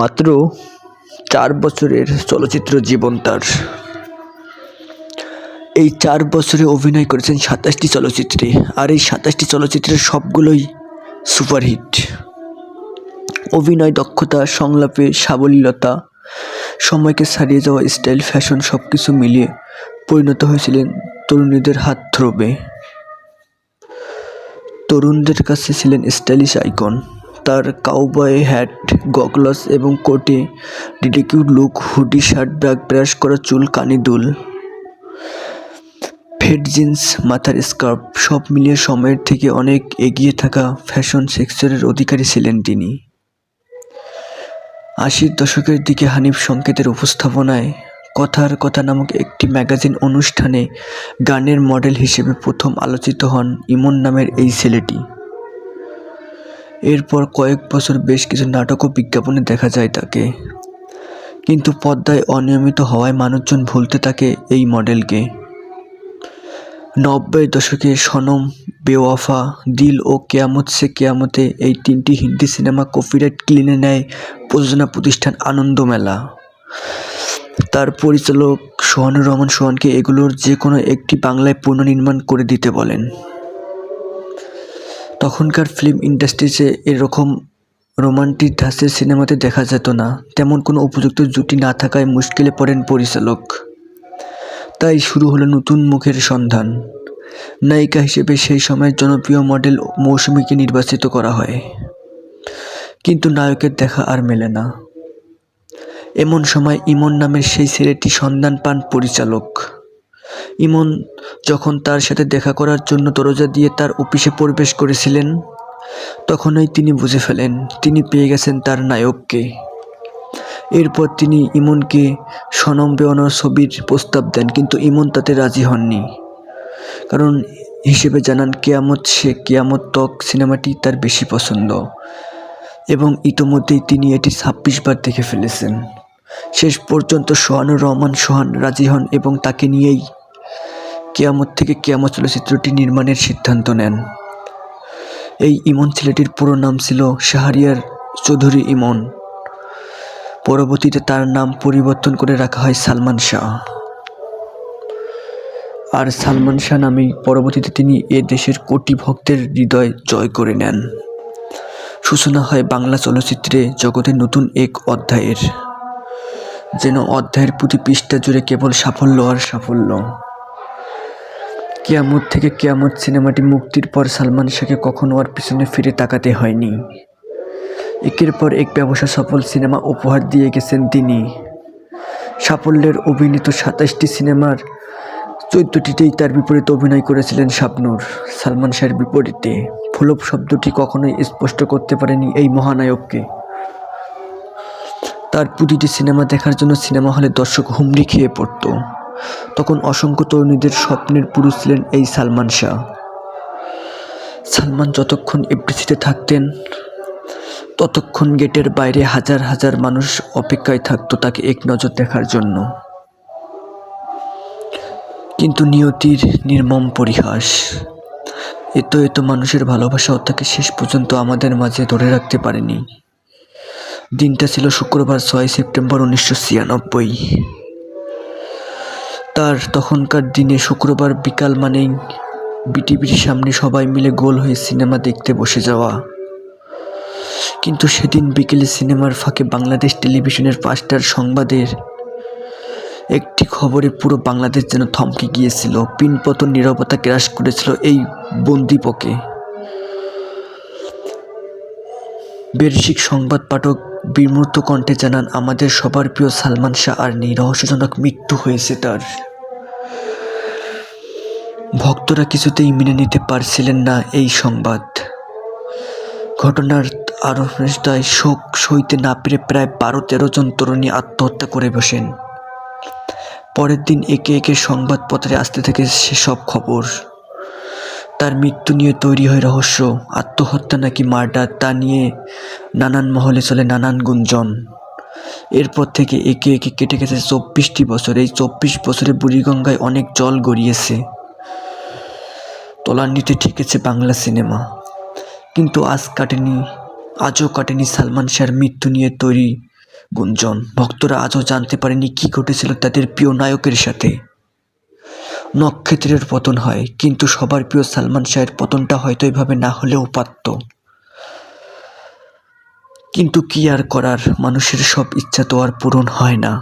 মাত্র চার বছরের চলচ্চিত্র জীবন তার। এই চার বছরে অভিনয় করেছেন সাতাশটি চলচ্চিত্রে, আর এই সাতাশটি চলচ্চিত্রের সবগুলোই সুপারহিট। অভিনয় দক্ষতা, সংলাপে সাবলীলতা, সময়কে ছাড়িয়ে যাওয়া স্টাইল, ফ্যাশন সব কিছু মিলিয়ে পরিণত হয়েছিলেন তরুণীদের হাত থ্রোবে তরুণদের কাছে ছিলেন স্টাইলিশ আইকন। তার কাউবয় হ্যাট গগলস এবং কোটে। ডিডিকিউড look hoodie shirt bag brush করা চুল, কানে, দুল। ফেড জিন্স মাথার স্কার্ফ সব মিলিয়ে সময়ের থেকে অনেক এগিয়ে থাকা ফ্যাশন সেক্টরের অধিকারী ছিলেন তিনি। আশির দশকের দিকে হানিফ সংকেতের উপস্থাপনায় কথার কথা নামক একটি ম্যাগাজিন অনুষ্ঠানে গানের মডেল হিসেবে প্রথম আলোচিত হন ইমন নামের এই ছেলেটি। এরপর কয়েক বছর বেশ কিছু নাটক ও বিজ্ঞাপনে দেখা যায় তাকে। কিন্তু পদ্মায় অনিয়মিত হওয়ায় মানুষজন ভুলতে থাকে এই মডেলকে। নব্বই দশকে সনম, বেওয়াফা, দিল ও কেয়ামত সে কেয়ামতে এই তিনটি হিন্দি সিনেমা কপিরাইট ক্লিনে নেয় প্রযোজনা প্রতিষ্ঠান আনন্দ মেলা। তার পরিচালক সোহানুর রহমান সোহানকে এগুলোর যে কোনো একটি বাংলায় পুনর্নির্মাণ করে দিতে বলেন। তখনকার ফিল্ম ইন্ডাস্ট্রিতে এরকম রোমান্টিক ধাঁচের সিনেমাতে দেখা যেত না। তেমন কোনো উপযুক্ত জুটি না থাকায় মুশকিলে পড়েন পরিচালক। তাই শুরু হলো নতুন মুখের সন্ধান। নায়িকা হিসেবে সেই সময়ের জনপ্রিয় মডেল মৌসুমীকে নির্বাচিত করা হয়। কিন্তু নায়কের দেখা আর মেলে না। এমন সময় ইমন নামের সেই ছেলেটি সন্ধান পান পরিচালক। ইমন যখন তার সাথে দেখা করার জন্য দরজা দিয়ে তার অফিসে প্রবেশ করেছিলেন, তখনই তিনি বুঝে ফেলেন তিনি পেয়ে গেছেন তার নায়ককে। এরপর তিনি ইমনকে সনম বেওয়ানোর ছবির প্রস্তাব দেন, কিন্তু ইমন তাতে রাজি হননি। কারণ হিসেবে জানান, কেয়ামত সে কেয়ামত তক সিনেমাটি তার বেশি পছন্দ এবং ইতোমধ্যেই তিনি এটি ছাব্বিশ বার দেখে ফেলেছেন। শেষ পর্যন্ত সোহানুর রহমান সোহান রাজি হন এবং তাকে নিয়েই কেয়ামত থেকে কেয়ামত চলচ্চিত্রটি নির্মাণের সিদ্ধান্ত নেন। এই ইমন ছেলেটির পুরো নাম ছিল শাহরিয়ার চৌধুরী ইমন। পরবর্তীতে তার নাম পরিবর্তন করে রাখা হয় সালমান শাহ। আর সালমান শাহ নামেই পরবর্তীতে তিনি এ দেশের কোটি ভক্তের হৃদয় জয় করে নেন। সূচনা হয় বাংলা চলচ্চিত্রে জগতের নতুন এক অধ্যায়ের। যেন অধ্যায়ের প্রতি পৃষ্ঠা জুড়ে কেবল সাফল্য আর সাফল্য। কেয়ামত থেকে কেয়ামত সিনেমাটি মুক্তির পর সালমান শাহকে কখনো আর পিছনে ফিরে তাকাতে হয়নি। একের পর এক ব্যবসা সফল সিনেমা উপহার দিয়ে গেছেন তিনি। সাফল্যের অভিনীত সাতাশটি সিনেমার চোদ্দটিতেই তার বিপরীতে অভিনয় করেছিলেন শাবনূর, সালমান শাহের বিপরীতে। ফুলপ শব্দটি কখনোই স্পষ্ট করতে পারেনি এই মহানায়ককে। তার প্রতিটি সিনেমা দেখার জন্য সিনেমা হলে দর্শক হুমড়ি খেয়ে পড়ত। তখন অসংখ্য তরুণীদের স্বপ্নের পুরুষ ছিলেন এই সালমান শাহ। সালমান যতক্ষণ এফডিসিতে থাকতেন, ততক্ষণ গেটের বাইরে হাজার হাজার মানুষ অপেক্ষায় থাকতো তাকে এক নজর দেখার জন্য। কিন্তু নিয়তির নির্মম পরিহাস এত এত মানুষের ভালোবাসাও তাকে শেষ পর্যন্ত আমাদের মাঝে ধরে রাখতে পারেনি। দিনটা ছিল শুক্রবার, ছয় সেপ্টেম্বর উনিশশো ছিয়ানব্বই। তার তখনকার দিনে শুক্রবার বিকাল মানেই বিটিভির সামনে সবাই মিলে গোল হয়ে সিনেমা দেখতে বসে যাওয়া। কিন্তু সেদিন বিকেলে সিনেমার ফাঁকে বাংলাদেশ টেলিভিশনের পাঁচটার সংবাদের একটি খবরে পুরো বাংলাদেশ যেন থমকে গিয়েছিল। পিনপতন নীরবতা গ্রাস করেছিল এই বন্দিপকে। বেরসিক সংবাদ পাঠক বিমূর্ত কণ্ঠে জানান, আমাদের সবার প্রিয় সালমান শাহ আর নেই, রহস্যজনক মৃত্যু হয়েছে তার। ভক্তরা কিছুতেই মেনে নিতে পারছিলেন না এই সংবাদ। ঘটনার আরোপটায় শোক সইতে না পেরে প্রায় বারো তেরো জন তরুণী আত্মহত্যা করে বসেন। পরের দিন একে একে সংবাদপত্রে আসতে থাকে সেসব খবর। তার মৃত্যু নিয়ে তৈরি হয় রহস্য, আত্মহত্যা নাকি মার্ডার তা নিয়ে নানান মহলে চলে নানান গুঞ্জন। এরপর থেকে একে একে কেটে গেছে চব্বিশটি বছর। এই চব্বিশ বছরে বুড়িগঙ্গায় অনেক জল গড়িয়েছে। তলান্নিতে ঠেকেছে বাংলা সিনেমা। কিন্তু আজ কাটেনি, আজও কাটেনি সালমান শাহর মৃত্যু নিয়ে তৈরি গুঞ্জন। ভক্তরা আজও জানতে পারেনি কি ঘটেছিল তাদের প্রিয় নায়কের সাথে। নক্ষত্রের পতন হয়, কিন্তু সবার প্রিয় সালমান শাহের পতনটা হয়তো এভাবে না হলেও পারত কিন্তু কি আর করার, মানুষের সব ইচ্ছা তো আর পূরণ হয় না।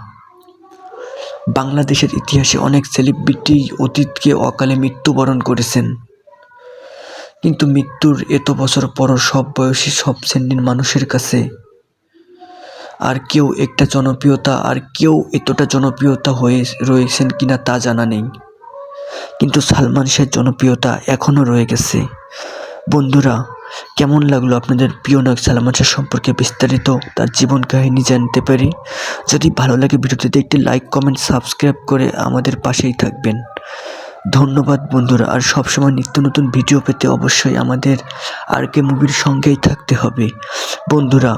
বাংলাদেশের ইতিহাসে অনেক সেলিব্রিটি অতীতকে অকালে মৃত্যুবরণ করেছেন। কিন্তু মৃত্যুর এত বছর পরও সব বয়সী সব শ্রেণির মানুষের কাছে। আর কেউ একটা জনপ্রিয়তা, আর কেউ এতটা জনপ্রিয়তা হয়ে রয়েছেন কিনা তা জানা নেই। কিন্তু সালমান শাহের জনপ্রিয়তা এখনও রয়ে গেছে। বন্ধুরা, কেমন লাগল আপনাদের প্রিয় নায়ক সালমান শাহ সম্পর্কে বিস্তারিত তার জীবন কাহিনী জানতে পারি? যদি ভালো লাগে ভিডিওটিতে একটি লাইক কমেন্ট সাবস্ক্রাইব করে আমাদের পাশেই থাকবেন। ধন্যবাদ বন্ধুরা, আর সবসময় নিত্য নতুন ভিডিও পেতে অবশ্যই আমাদের আর কে মুভির সঙ্গেই থাকতে হবে। বন্ধুরা